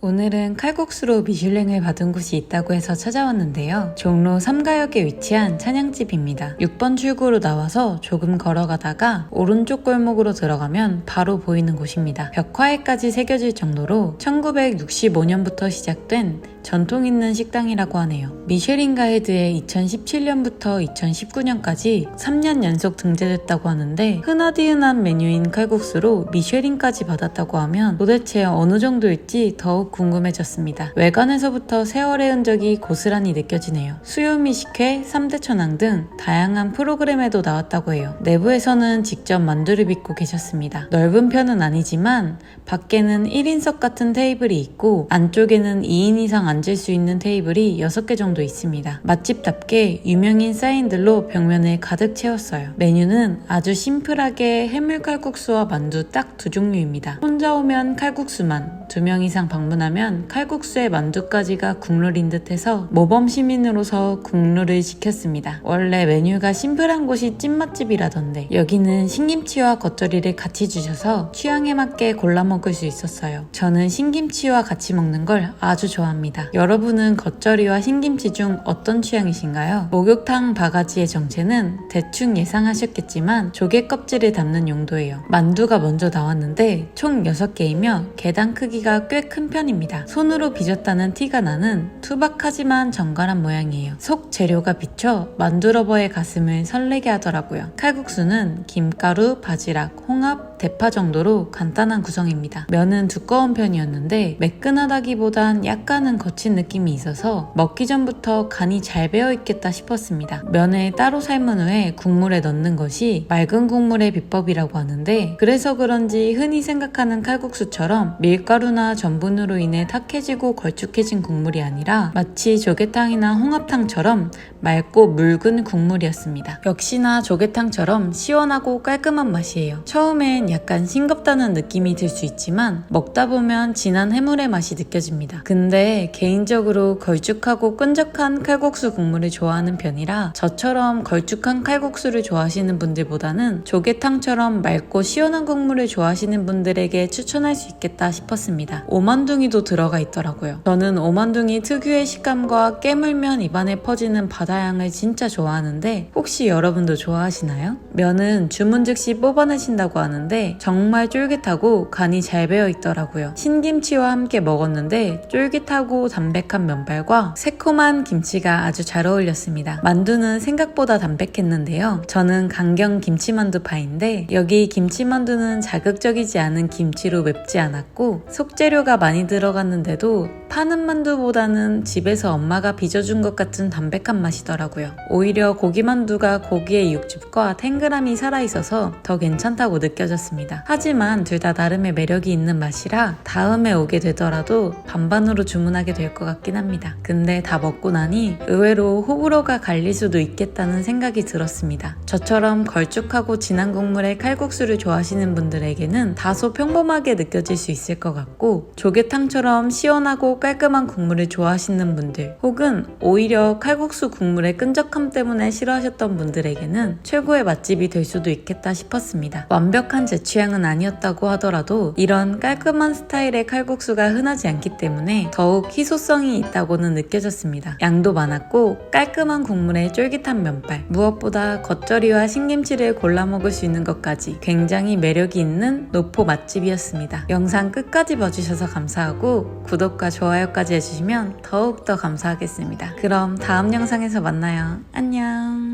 오늘은 칼국수로 미슐랭을 받은 곳이 있다고 해서 찾아왔는데요. 종로 3가역에 위치한 찬양집입니다. 6번 출구로 나와서 조금 걸어가다가 오른쪽 골목으로 들어가면 바로 보이는 곳입니다. 벽화에까지 새겨질 정도로 1965년부터 시작된 전통 있는 식당이라고 하네요. 미쉐린 가이드에 2017년부터 2019년까지 3년 연속 등재됐다고 하는데 흔하디흔한 메뉴인 칼국수로 미쉐린까지 받았다고 하면 도대체 어느 정도일지 더욱 궁금해졌습니다. 외관에서부터 세월의 흔적이 고스란히 느껴지네요. 수요미 식회, 3대 천왕 등 다양한 프로그램에도 나왔다고 해요. 내부에서는 직접 만두를 빚고 계셨습니다. 넓은 편은 아니지만 밖에는 1인석 같은 테이블이 있고 안쪽에는 2인 이상 앉을 수 있는 테이블이 6개 정도 있습니다. 맛집답게 유명인 사인들로 벽면을 가득 채웠어요. 메뉴는 아주 심플하게 해물 칼국수와 만두 딱 두 종류입니다. 혼자 오면 칼국수만, 두 명 이상 방문하면 칼국수에 만두까지가 국룰인 듯해서 모범 시민으로서 국룰을 시켰습니다. 원래 메뉴가 심플한 곳이 찐맛집이라던데 여기는 신김치와 겉절이를 같이 주셔서 취향에 맞게 골라 먹을 수 있었어요. 저는 신김치와 같이 먹는 걸 아주 좋아합니다. 여러분은 겉절이와 신김치 중 어떤 취향이신가요? 목욕탕 바가지의 정체는 대충 예상하셨겠지만 조개 껍질을 담는 용도예요. 만두가 먼저 나왔는데 총 6개이며 계단 크기가 꽤 큰 편입니다. 손으로 빚었다는 티가 나는 투박하지만 정갈한 모양이에요. 속 재료가 비쳐 만두러버의 가슴을 설레게 하더라고요. 칼국수는 김가루, 바지락, 홍합, 대파 정도로 간단한 구성입니다. 면은 두꺼운 편이었는데 매끈하다기보단 약간은 거친 느낌이 있어서 먹기 전부터 간이 잘 배어 있겠다 싶었습니다. 면을 따로 삶은 후에 국물에 넣는 것이 맑은 국물의 비법이라고 하는데 그래서 그런지 흔히 생각하는 칼국수처럼 밀가루나 전분으로 인해 탁해지고 걸쭉해진 국물이 아니라 마치 조개탕이나 홍합탕처럼 맑고 묽은 국물이었습니다. 역시나 조개탕처럼 시원하고 깔끔한 맛이에요. 처음엔 약간 싱겁다는 느낌이 들 수 있지만 먹다 보면 진한 해물의 맛이 느껴집니다. 근데 개인적으로 걸쭉하고 끈적한 칼국수 국물을 좋아하는 편이라 저처럼 걸쭉한 칼국수를 좋아하시는 분들보다는 조개탕처럼 맑고 시원한 국물을 좋아하시는 분들에게 추천할 수 있겠다 싶었습니다. 오만둥이도 들어가 있더라고요. 저는 오만둥이 특유의 식감과 깨물면 입안에 퍼지는 바다향을 진짜 좋아하는데 혹시 여러분도 좋아하시나요? 면은 주문 즉시 뽑아내신다고 하는데 정말 쫄깃하고 간이 잘 배어 있더라고요. 신김치와 함께 먹었는데 쫄깃하고 담백한 면발과 새콤한 김치가 아주 잘 어울렸습니다. 만두는 생각보다 담백했는데요. 저는 강경 김치만두파인데 여기 김치만두는 자극적이지 않은 김치로 맵지 않았고 속재료가 많이 들어갔는데도 파는 만두보다는 집에서 엄마가 빚어준 것 같은 담백한 맛이더라고요. 오히려 고기 만두가 고기의 육즙과 탱글함이 살아있어서 더 괜찮다고 느껴졌습니다. 하지만 둘 다 나름의 매력이 있는 맛이라 다음에 오게 되더라도 반반으로 주문하게 될 것 같긴 합니다. 근데 다 먹고 나니 의외로 호불호가 갈릴 수도 있겠다는 생각이 들었습니다. 저처럼 걸쭉하고 진한 국물의 칼국수를 좋아하시는 분들에게는 다소 평범하게 느껴질 수 있을 것 같고 조개탕처럼 시원하고 깔끔한 국물을 좋아하시는 분들 혹은 오히려 칼국수 국물의 끈적함 때문에 싫어하셨던 분들에게는 최고의 맛집이 될 수도 있겠다 싶었습니다. 완벽한 제 취향은 아니었다고 하더라도 이런 깔끔한 스타일의 칼국수가 흔하지 않기 때문에 더욱 희소성이 있다고는 느껴졌습니다. 양도 많았고 깔끔한 국물에 쫄깃한 면발 무엇보다 겉절이와 신김치를 골라 먹을 수 있는 것까지 굉장히 매력이 있는 노포 맛집이었습니다. 영상 끝까지 봐주셔서 감사하고 구독과 좋아요까지 해주시면 더욱더 감사하겠습니다. 그럼 다음 영상에서 만나요. 안녕